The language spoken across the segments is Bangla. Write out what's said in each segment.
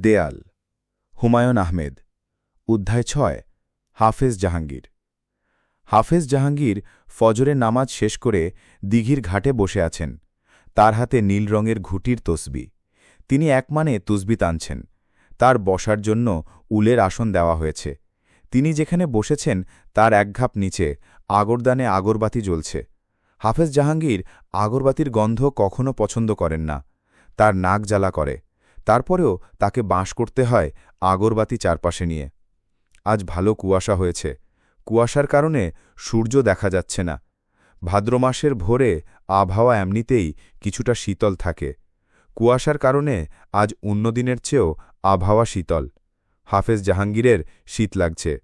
দেয়াল, হুমায়ুন আহমেদ। অধ্যায় ছয়, হাফেজ জাহাঙ্গীর। হাফেজ জাহাঙ্গীর ফজরের নামাজ শেষ করে দিঘির ঘাটে বসে আছেন। তার হাতে নীল রঙের ঘুটির তসবি। তিনি একমানে তুসবি টানছেন। তার বসার জন্য উলের আসন দেওয়া হয়েছে। তিনি যেখানে বসেছেন, তার একঘাপ নিচে আগরদানে আগরবাতি জ্বলছে। হাফেজ জাহাঙ্গীর আগরবাতির গন্ধ কখনো পছন্দ করেন না। তার নাক জ্বালা করে। তারপরেও তাকে বাঁশ করতে হয় আগরবাতি চারপাশে নিয়ে। আজ ভালো কুয়াশা হয়েছে। কুয়াশার কারণে সূর্য দেখা যাচ্ছে না। ভাদ্র মাসের ভোরে আবহাওয়া এমনিতেই কিছুটা শীতল থাকে। কুয়াশার কারণে আজ অন্যদিনের চেয়েও আবহাওয়া শীতল। হাফেজ জাহাঙ্গীরের শীত লাগছে।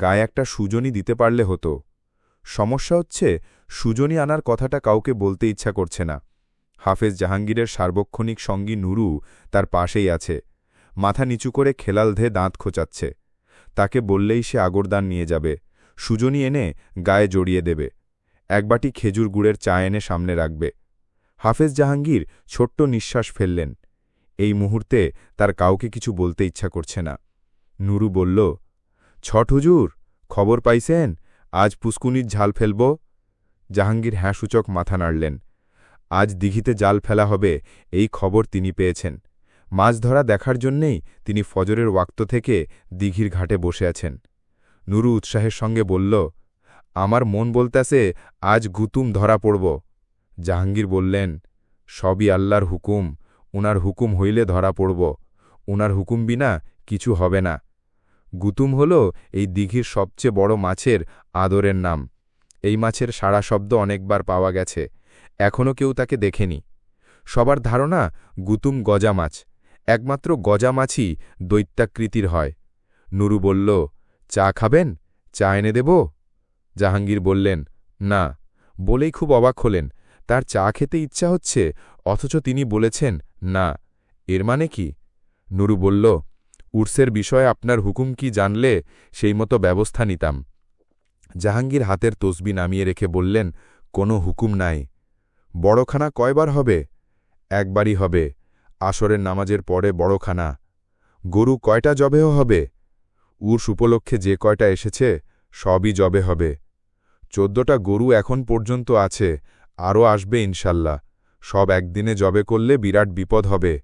গায়ে একটা সুজনি দিতে পারলে হতো। সমস্যা হচ্ছে, সুজনি আনার কথাটা কাউকে বলতে ইচ্ছা করছে না। হাফেজ জাহাঙ্গীরের সার্বক্ষণিক সঙ্গী নুরু তার পাশেই আছে। মাথা নিচু করে খেলাল ধে দাঁত খোঁচাচ্ছে। তাকে বললেই সে আগরদান নিয়ে যাবে। সুজনি এনে গায়ে জড়িয়ে দেবে। একবাটি খেজুর গুড়ের চা এনে সামনে রাখবে। হাফেজ জাহাঙ্গীর ছোট্ট নিঃশ্বাস ফেললেন। এই মুহূর্তে তার কাউকে কিছু বলতে ইচ্ছা করছে না। নুরু বলল, ছট হুজুর, খবর পাইছেন? আজ পুস্কুনির ঝাল ফেলব? জাহাঙ্গীর হ্যাঁসূচক মাথা নাড়লেন। আজ দিঘিতে জাল ফেলা হবে, এই খবর তিনি পেয়েছেন। মাছ ধরা দেখার জন্যেই তিনি ফজরের ওয়াক্ত থেকে দিঘির ঘাটে বসে আছেন। নুরু উৎসাহের সঙ্গে বলল, আমার মন বলতেছে, আজ গুতুম ধরা পড়ব। জাহাঙ্গীর বললেন, সবই আল্লাহর হুকুম, উনার হুকুম হইলে ধরা পড়ব, উনার হুকুম বিনা কিছু হবে না। গুতুম হল এই দিঘির সবচেয়ে বড় মাছের আদরের নাম। এই মাছের সাড়া শব্দ অনেকবার পাওয়া গেছে। এখনও কেউ তাকে দেখেনি। সবার ধারণা, গুতুম গজা মাছ। একমাত্র গজা মাছই দৈত্যাকৃতির হয়। নুরু বলল, চা খাবেন? চা এনে দেব? জাহাঙ্গীর বললেন, না। বলেই খুব অবাক হলেন। তার চা খেতে ইচ্ছা হচ্ছে, অথচ তিনি বলেছেন, না। এর মানে কি? নুরু বলল, উর্সের বিষয়ে আপনার হুকুম কি জানলে সেই মতো ব্যবস্থা নিতাম। জাহাঙ্গীর হাতের তসবি নামিয়ে রেখে বললেন, কোনো হুকুম নাই। বড়খানা কয়বার হবে? একবারই হবে। আসরের নামাজের পরে বড়খানা। গরু কয়টা জবেও হবে? উর্স উপলক্ষে যে কয়টা এসেছে, সবই জবে হবে। চোদ্দটা গরু এখন পর্যন্ত আছে, আরও আসবে ইনশাল্লাহ। সব একদিনে জবে করলে বিরাট বিপদ হবে।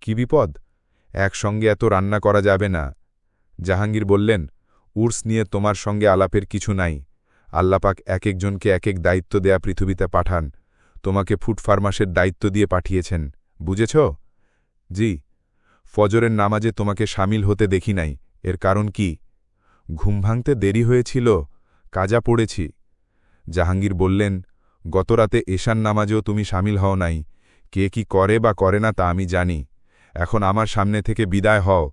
কি বিপদ? একসঙ্গে এত রান্না করা যাবে না। জাহাঙ্গীর বললেন, উর্স নিয়ে তোমার সঙ্গে আলাপের কিছু নাই। আল্লাপাক এক একজনকে এক এক দায়িত্ব দেয়া পৃথিবীতে পাঠান। তোমাকে ফুড ফার্মাসের দায়িত্ব দিয়ে পাঠিয়েছেন, বুঝেছ? জি, ফজরের নামাজে তোমাকে সামিল হতে দেখি নাই, এর কারণ কি? ঘুম ভাঙতে দেরি হয়েছিল, কাজা পড়েছি। জাহাঙ্গীর বললেন, গতরাতে এশান নামাজেও তুমি সামিল হও নাই, কে কি করে বা করে না তা আমি জানি, এখন আমার সামনে থেকে বিদায় হও,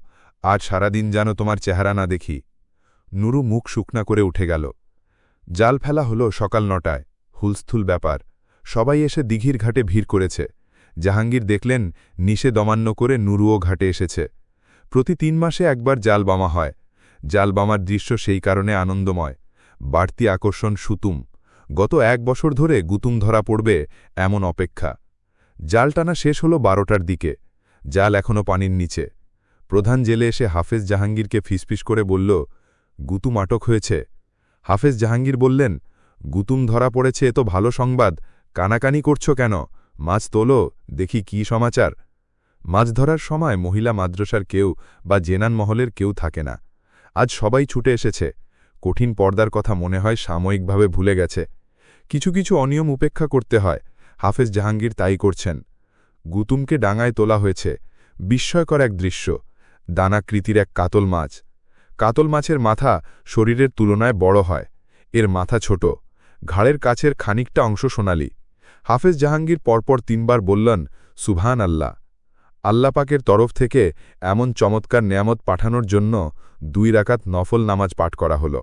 আজ সারাদিন যেন তোমার চেহারা না দেখি। নুরু মুখ শুকনা করে উঠে গেল। জাল ফেলা হল সকাল নটায়, হুলস্থুল ব্যাপার। সবাই এসে দিঘির ঘাটে ভিড় করেছে। জাহাঙ্গীর দেখলেন নিশে দমান্য করে নুরুও ঘাটে এসেছে। প্রতি তিন মাসে একবার জাল বামা হয়। জাল বামার দৃশ্য সেই কারণে আনন্দময়। বাড়তি আকর্ষণ সুতুম। গত এক বছর ধরে গুতুম ধরা পড়বে এমন অপেক্ষা। জাল টানা শেষ হল বারোটার দিকে। জাল এখনও পানির নিচে। প্রধান জেলে এসে হাফেজ জাহাঙ্গীরকে ফিসফিস করে বলল, গুতুম আটক হয়েছে। হাফেজ জাহাঙ্গীর বললেন, গুতুম ধরা পড়েছে, এ তো ভালো সংবাদ। কানাকানি করছ কেন? মাছ তোলো, দেখি কি সমাচার। মাছ ধরার সময় মহিলা মাদ্রাসার কেউ বা জেনান মহলের কেউ থাকে না। আজ সবাই ছুটে এসেছে। কঠিন পর্দার কথা মনে হয় সাময়িকভাবে ভুলে গেছে। কিছু কিছু অনিয়ম উপেক্ষা করতে হয়। হাফেজ জাহাঙ্গীর তাই করছেন। গুতুমকে ডাঙায় তোলা হয়েছে। বিস্ময়কর এক দৃশ্য। দানাকৃতির এক কাতল মাছ। কাতল মাছের মাথা শরীরের তুলনায় বড় হয়। এর মাথা ছোট। ঘাড়ের কাছের খানিকটা অংশ সোনালি হাফেজ জাহাঙ্গীর পরপর তিনবার বললেন সুভান আল্লাহ আল্লাপাকের তরফ থেকে এমন চমৎকার নেয়ামত পাঠানোর জন্য দুই রাকাত নফল নামাজ পাঠ করা হল।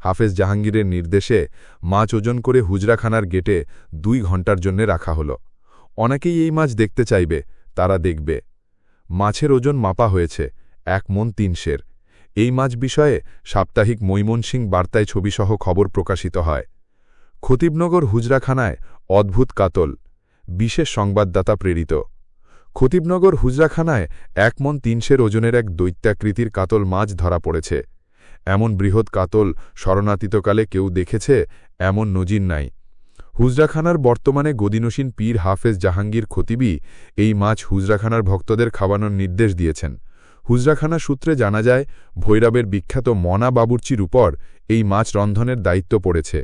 হাফেজ জাহাঙ্গীরের নির্দেশে মাছ ওজন করে হুজরাখানার গেটে দুই ঘণ্টার জন্য রাখা হল। অনেকেই এই মাছ দেখতে চাইবে, তারা দেখবে। মাছের ওজন মাপা হয়েছে, এক মন তিন শের। এই মাছ বিষয়ে সাপ্তাহিক মৈমনসিং বার্তায় ছবিসহ খবর প্রকাশিত হয়। খতিবনগর হুজরাখানায় অদ্ভুত কাতল, বিশেষ সংবাদদাতা প্রেরিত। খতিবনগর হুজরাখানায় এক মন তিনশের ওজনের এক দৈত্যাকৃতির কাতল মাছ ধরা পড়েছে। এমন বৃহৎ কাতল শরণাতীতকালে কেউ দেখেছে, এমন নজির নাই। হুজরাখানার বর্তমানে গদিনসীন পীর হাফেজ জাহাঙ্গীর খতিবি এই মাছ হুজরাখানার ভক্তদের খাওয়ানোর নির্দেশ দিয়েছেন। হুজরাখানা সূত্রে জানা যায়, ভৈরবের বিখ্যাত মনা বাবুর্চির উপর এই মাছ রন্ধনের দায়িত্ব পড়েছে।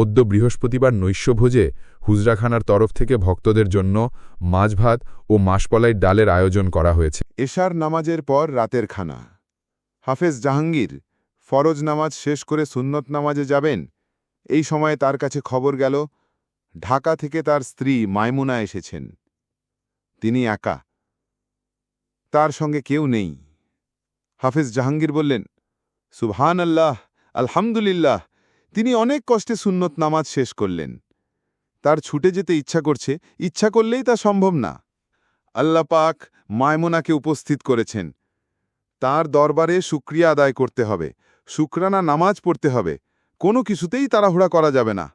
অদ্য বৃহস্পতিবার নৈশ্যভোজে হুজরাখানার তরফ থেকে ভক্তদের জন্য মাছ ভাত ও মাসপলাই ডালের আয়োজন করা হয়েছে। এশার নামাজের পর রাতের খানা। হাফেজ জাহাঙ্গীর, ফরজ নামাজ শেষ করে সুন্নত নামাজে যাবেন, এই সময়ে তার কাছে খবর গেল, ঢাকা থেকে তার স্ত্রী মাইমুনা এসেছেন। তিনি একা। তার সঙ্গে কেউ নেই। হাফেজ জাহাঙ্গীর বললেন সুবহান আল্লাহ আলহামদুলিল্লাহ তিনি অনেক কষ্টে সুন্নত নামাজ শেষ করলেন। তার ছুটে যেতে ইচ্ছা করছে, ইচ্ছা করলেই তা সম্ভব না। আল্লাহ পাক মায়মোনাকে উপস্থিত করেছেন। তার দরবারে শুক্রিয়া আদায় করতে হবে, শুক্রানা নামাজ পড়তে হবে, কোনো কিছুতেই তাড়াহুড়া করা যাবে না।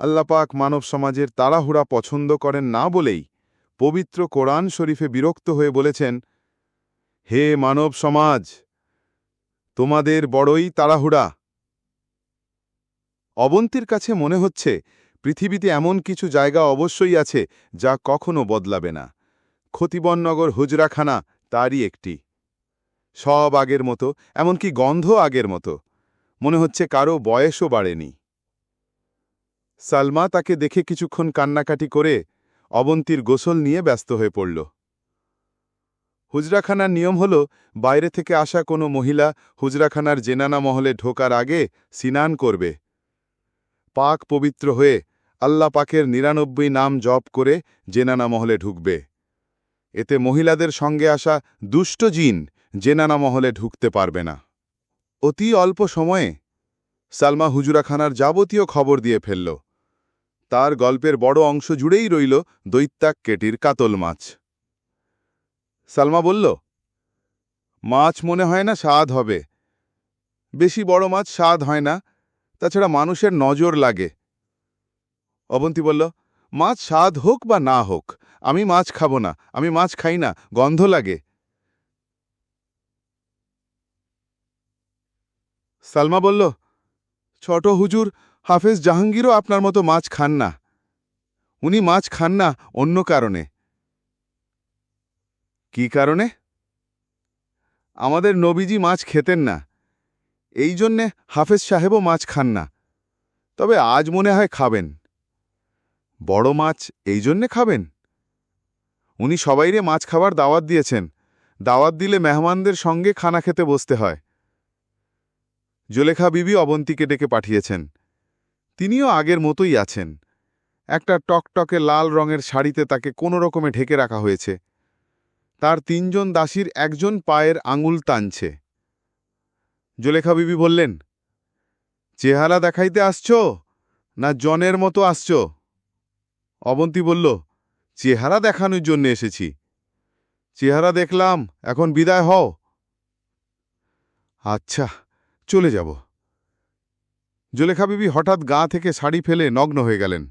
আল্লাহ পাক মানব সমাজের তাড়াহুড়া পছন্দ করেন না বলেই পবিত্র কোরআন শরীফে বিরক্ত হয়ে বলেছেন, হে মানব সমাজ, তোমাদের বড়ই তাড়াহুড়া। অবন্তীর কাছে মনে হচ্ছে, পৃথিবীতে এমন কিছু জায়গা অবশ্যই আছে যা কখনো বদলাবে না। খতিবননগর হুজরাখানা তারই একটি। সব আগের মতো, এমনকি গন্ধ আগের মতো। মনে হচ্ছে কারও বয়সও বাড়েনি। সালমা তাকে দেখে কিছুক্ষণ কান্নাকাটি করে অবন্তীর গোসল নিয়ে ব্যস্ত হয়ে পড়ল। হুজরাখানার নিয়ম হল, বাইরে থেকে আসা কোনো মহিলা হুজরাখানার জেনানা মহলে ঢোকার আগে সিনান করবে। পাক পবিত্র হয়ে আল্লাহ পাকের নিরানব্বই নাম জপ করে জেনানা মহলে ঢুকবে। এতে মহিলাদের সঙ্গে আসা দুষ্ট জিন জেনানা মহলে ঢুকতে পারবে না। অতি অল্প সময়ে সালমা হুজুরাখানার যাবতীয় খবর দিয়ে ফেলল। তার গল্পের বড় অংশ জুড়েই রইল দৈত্যাক কেটির কাতল মাছ। সালমা বলল, মাছ মনে হয় না স্বাদ হবে। বেশি বড় মাছ স্বাদ হয় না তাছাড়া মানুষের নজর লাগে। অবন্তী বলল, মাছ স্বাদ হোক বা না হোক, আমি মাছ খাব না, আমি মাছ খাই না, গন্ধ লাগে। সালমা বলল, ছোট হুজুর, হাফেজ জাহাঙ্গীরও আপনার মতো মাছ খান না। উনি মাছ খান না অন্য কারণে। কি কারণে? আমাদের নবীজি মাছ খেতেন না। এই জন্যে হাফেজ সাহেবও মাছ খান না। তবে আজ মনে হয় খাবেন। বড় মাছ এই জন্যে খাবেন? উনি সবাইরে মাছ খাবার দাওয়াত দিয়েছেন। দাওয়াত দিলে মেহমানদের সঙ্গে খানা খেতে বসতে হয়। জোলেখা বিবি অবন্তীকে ডেকে পাঠিয়েছেন। তিনিও আগের মতোই আছেন। একটা টকটকে লাল রঙের শাড়িতে তাকে কোনো রকমে ঢেকে রাখা হয়েছে। তার তিনজন দাসীর একজন পায়ের আঙুল টানছে। জোলেখা বিবি বললেন, চেহারা দেখাইতে আসছ না জনের মতো আসছ? অবন্তী বলল, চেহারা দেখানোর জন্য এসেছি। চেহারা দেখলাম, এখন বিদায় হও। আচ্ছা চলে যাব। জোলেখা বিবি হঠাৎ গা থেকে শাড়ি ফেলে নগ্ন হয়ে গেলেন।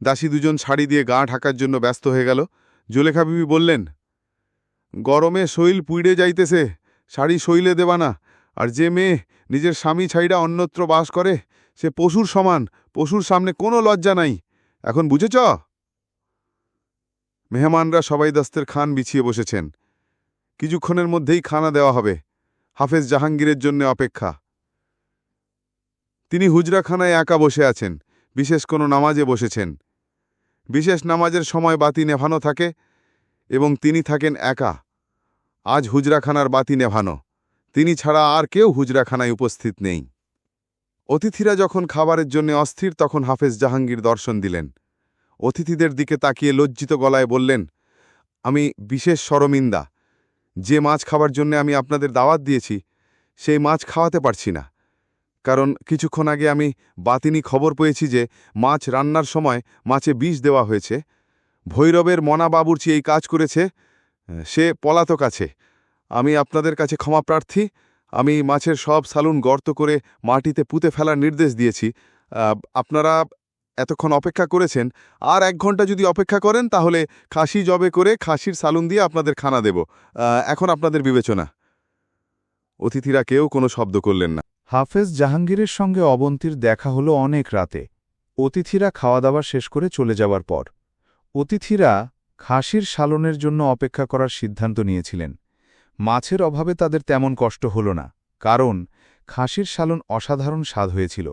দাসী দুজন শাড়ি দিয়ে গা ঢাকার জন্য ব্যস্ত হয়ে গেল। জোলেখা বিবি বললেন, গরমে শৈল পুইড়ে যাইতেছে, শাড়ি শৈলে দেবা না। আর যে মেয়ে নিজের স্বামী ছাইড়া অন্যত্র বাস করে, সে পশুর সমান, পশুর সামনে কোনো লজ্জা নাই। এখন বুঝেছ? মেহমানরা সবাই দস্তের খান বিছিয়ে বসেছেন। কিছুক্ষণের মধ্যেই খানা দেওয়া হবে। হাফেজ জাহাঙ্গীরের জন্য অপেক্ষা। তিনি হুজরাখানায় একা বসে আছেন, বিশেষ কোনো নামাজে বসেছেন। বিশেষ নামাজের সময় বাতি নেভানো থাকে এবং তিনি থাকেন একা। আজ হুজরাখানার বাতি নেভানো। তিনি ছাড়া আর কেউ হুজরাখানায় উপস্থিত নেই। অতিথিরা যখন খাবারের জন্য অস্থির, তখন হাফেজ জাহাঙ্গীর দর্শন দিলেন। অতিথিদের দিকে তাকিয়ে লজ্জিত গলায় বললেন, আমি বিশেষ সরমিন্দা যে মাছ খাবার জন্য আমি আপনাদের দাওয়াত দিয়েছি, সেই মাছ খাওয়াতে পারছি না। কারণ কিছুক্ষণ আগে আমি বাতিনি খবর পেয়েছি যে মাছ রান্নার সময় মাছে বিষ দেওয়া হয়েছে। ভৈরবের মনা বাবুর্চি এই কাজ করেছে, সে পলাতক আছে। আমি আপনাদের কাছে ক্ষমা প্রার্থী। আমি মাছের সব সালুন গর্ত করে মাটিতে পুঁতে ফেলার নির্দেশ দিয়েছি। আপনারা এতক্ষণ অপেক্ষা করেছেন। আর এক ঘণ্টা যদি অপেক্ষা করেন, তাহলে খাসি জবে করে খাসির সালুন দিয়ে আপনাদের খানা দেব। এখন আপনাদের বিবেচনা। অতিথিরা কেউ কোনো শব্দ করলেন না। হাফেজ জাহাঙ্গীরের সঙ্গে অবন্তীর দেখা হলো অনেক রাতে। অতিথিরা খাওয়া দাওয়া শেষ করে চলে যাওয়ার পর। অতিথিরা খাসির সালনের জন্য অপেক্ষা করার সিদ্ধান্ত নিয়েছিলেন। মাছের অভাবে তাদের তেমন কষ্ট হল না, কারণ খাসির সালন অসাধারণ স্বাদ হয়েছিল।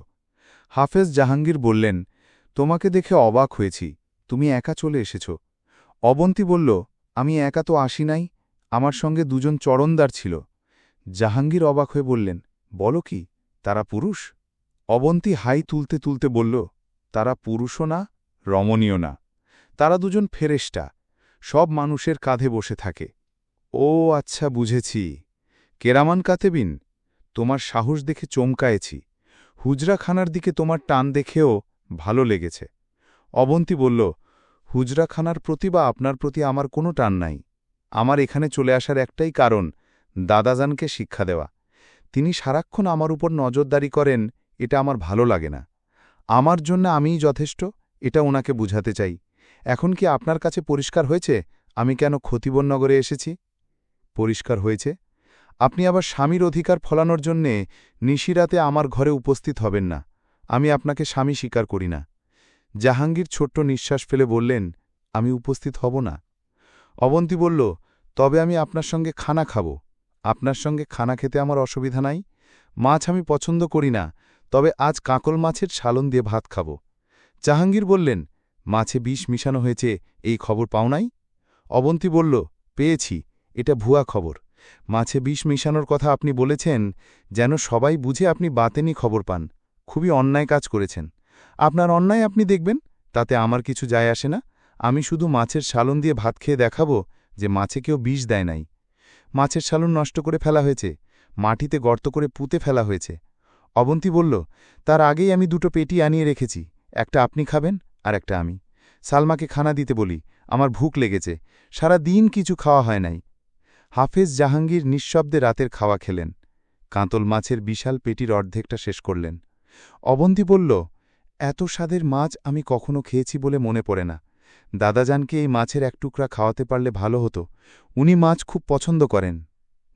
হাফেজ জাহাঙ্গীর বললেন, তোমাকে দেখে অবাক হয়েছি, তুমি একা চলে এসেছ। অবন্তী বলল, আমি একা তো আসি নাই, আমার সঙ্গে দুজন চরণদার ছিল। জাহাঙ্গীর অবাক হয়ে বললেন, বলো কি, তারা পুরুষ? অবন্তী হাই তুলতে তুলতে বলল, তারা পুরুষও না রমণীয় না। তারা দুজন ফেরেস্টা সব মানুষের কাঁধে বসে থাকে। ও আচ্ছা বুঝেছি। কেরামান কাতেবিন, তোমার সাহস দেখে চমকায়েছি। হুজরাখানার দিকে তোমার টান দেখেও ভালো লেগেছে। অবন্তী বলল, হুজরাখানার প্রতি বা আপনার প্রতি আমার কোনো টান নাই। আমার এখানে চলে আসার একটাই কারণ, দাদাজানকে শিক্ষা দেওয়া। তিনি সারাক্ষণ আমার উপর নজরদারি করেন, এটা আমার ভালো লাগে না। আমার জন্য আমিই যথেষ্ট, এটা ওনাকে বুঝাতে চাই। এখন কি আপনার কাছে পরিষ্কার হয়েছে? আমি কেন ক্ষতিবনগরে এসেছি? পরিষ্কার হয়েছে। আপনি আবার স্বামীর অধিকার ফলানোর জন্যে নিশিরাতে আমার ঘরে উপস্থিত হবেন না। আমি আপনাকে স্বামী স্বীকার করি না। জাহাঙ্গীর ছোট্ট নিঃশ্বাস ফেলে বললেন, আমি উপস্থিত হব না। অবন্তী বলল, তবে আমি আপনার সঙ্গে খানা খাব। আপনার সঙ্গে খানা খেতে আমার অসুবিধা নাই। মাছ আমি পছন্দ করি না, তবে আজ কাকল মাছের সালন দিয়ে ভাত খাব। জাহাঙ্গীর বললেন, মাছে বিষ মিশানো হয়েছে, এই খবর পাও নাই? অবন্তী বলল, পেয়েছি। এটা ভুয়া খবর। মাছে বিষ মিশানোর কথা আপনি বলেছেন, যেন সবাই বুঝে আপনি বাতেনি খবর পান। খুবই অন্যায় কাজ করেছেন। আপনার অন্যায় আপনি দেখবেন, তাতে আমার কিছু যায় আসে না। আমি শুধু মাছের সালন দিয়ে ভাত খেয়ে দেখাবো যে মাছে কেউ বিষ দেয় নাই। মাছের সালন নষ্ট করে ফেলা হয়েছে, মাটিতে গর্ত করে পুঁতে ফেলা হয়েছে। অবন্তী বলল, তার আগেই আমি দুটো পেটি আনিয়ে রেখেছি, একটা আপনি খাবেন আর একটা আমি। সালমাকে খানা দিতে বলি, আমার ভুক লেগেছে। সারা দিন কিছু খাওয়া হয় নাই। হাফেজ জাহাঙ্গীর নিঃশব্দে রাতের খাওয়া খেলেন। কাঁতল মাছের বিশাল পেটির অর্ধেকটা শেষ করলেন। অবন্তী বলল, এত স্বাদের মাছ আমি কখনো খেয়েছি বলে মনে পড়ে না। দাদাজানকে এই মাছের এক টুকরা খাওয়াতে পারলে ভালো হতো। উনি মাছ খুব পছন্দ করেন।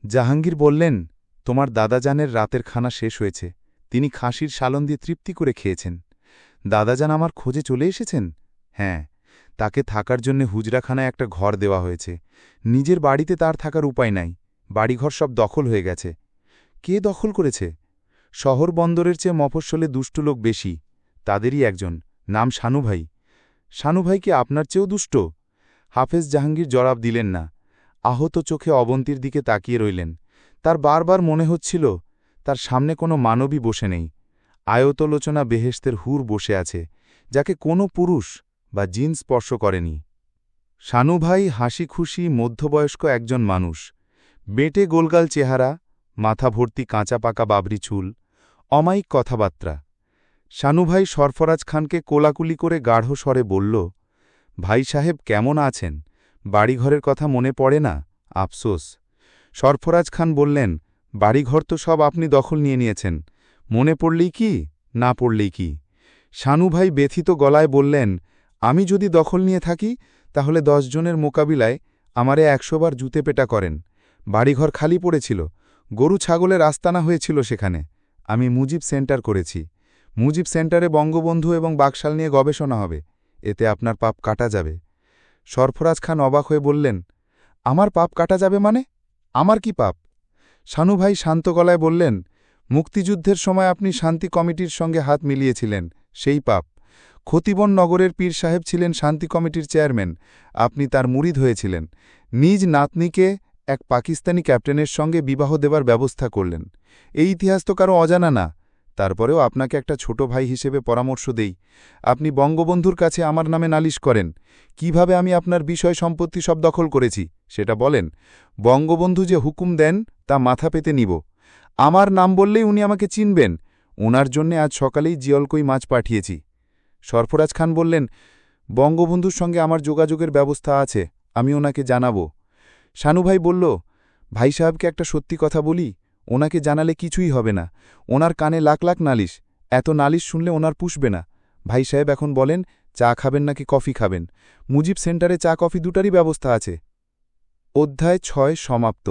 জাহাঙ্গীর বললেন, তোমার দাদাজানের রাতের খানা শেষ হয়েছে। তিনি খাসির সালন দিয়ে তৃপ্তি করে খেয়েছেন। দাদাজান আমার খোঁজে চলে এসেছেন? হ্যাঁ তাকে থাকার জন্য হুজরাখানায় একটা ঘর দেওয়া হয়েছে। নিজের বাড়িতে তার থাকার উপায় নাই। বাড়িঘর সব দখল হয়ে গেছে। কে দখল করেছে? শহর বন্দরের চেয়ে মফস্বলে দুষ্ট লোক বেশি। তাদেরই একজন। নাম শানুভাই শানুভাই কি আপনার চেয়েও দুষ্ট? হাফেজ জাহাঙ্গীর জবাব দিলেন না। আহত চোখে অবন্তীর দিকে তাকিয়ে রইলেন। তার বারবার মনে হচ্ছিল, তার সামনে কোনো মানবী বসে নেই। আয়তলোচনা বেহেস্তের হুর বসে আছে, যাকে কোনো পুরুষ বা জিন স্পর্শ করেনি। শানুভাই হাসি খুশি মধ্যবয়স্ক একজন মানুষ। বেটে গোলগাল চেহারা, মাথা ভর্তি কাঁচা পাকা বাবরি চুল, অমায়িক কথাবার্তা। শানুভাই সরফরাজ খানকে কোলাকুলি করে গাঢ় স্বরে বলল, ভাই সাহেব, কেমন আছেন? বাড়িঘরের কথা মনে পড়ে না? আফসোস। সরফরাজ খান বললেন, বাড়িঘর তো সব আপনি দখল নিয়ে নিয়েছেন। মনে পড়লেই কি, না পড়লেই কি? শানুভাই ব্যথিত গলায় বললেন আমি যদি দখল নিয়ে থাকি, তাহলে জনের মোকাবিলায় আমারে একশোবার জুতে পেটা করেন। বাড়িঘর খালি পড়েছিল, গরু ছাগলের আস্তানা হয়েছিল সেখানে। আমি মুজিব সেন্টার করেছি। মুজিব সেন্টারে বঙ্গবন্ধু এবং বাকশাল নিয়ে গবেষণা হবে। এতে আপনার পাপ কাটা যাবে। সরফরাজ খান অবাক হয়ে বললেন, আমার পাপ কাটা যাবে মানে? আমার কি পাপ? শানুভাই শান্ত গলায় বললেন, মুক্তিযুদ্ধের সময় আপনি শান্তি কমিটির সঙ্গে হাত মিলিয়েছিলেন, সেই পাপ। খতিবন নগরের পীর সাহেব ছিলেন শান্তি কমিটির চেয়ারম্যান। আপনি তার মুরিদ হয়েছিলেন। নিজ নাতনিকে এক পাকিস্তানি ক্যাপ্টেনের সঙ্গে বিবাহ দেবার ব্যবস্থা করলেন। এই ইতিহাস তো কারও অজানা না। তারপরেও আপনাকে একটা ছোট ভাই হিসেবে পরামর্শ দেই। আপনি বঙ্গবন্ধুর কাছে আমার নামে নালিশ করেন। কীভাবে আমি আপনার বিষয় সম্পত্তি সব দখল করেছি, সেটা বলেন। বঙ্গবন্ধু যে হুকুম দেন, তা মাথা পেতে নিব। আমার নাম বললেই উনি আমাকে চিনবেন। ওনার জন্যে আজ সকালেই জিয়লকই মাছ পাঠিয়েছি। সরফরাজ খান বললেন, বঙ্গবন্ধুর সঙ্গে আমার যোগাযোগের ব্যবস্থা আছে, আমি ওনাকে জানাব। শানুভাই বলল, ভাই সাহেবকে একটা সত্যি কথা বলি, ওনাকে জানালে কিছুই হবে না। ওনার কানে লাখ লাখ নালিশ, এত নালিশ শুনলে ওনার পুষবে না। ভাই সাহেব এখন বলেন, চা খাবেন নাকি কফি খাবেন? মুজিব সেন্টারে চা কফি দুটারই ব্যবস্থা আছে। অধ্যায় ছয় সমাপ্ত।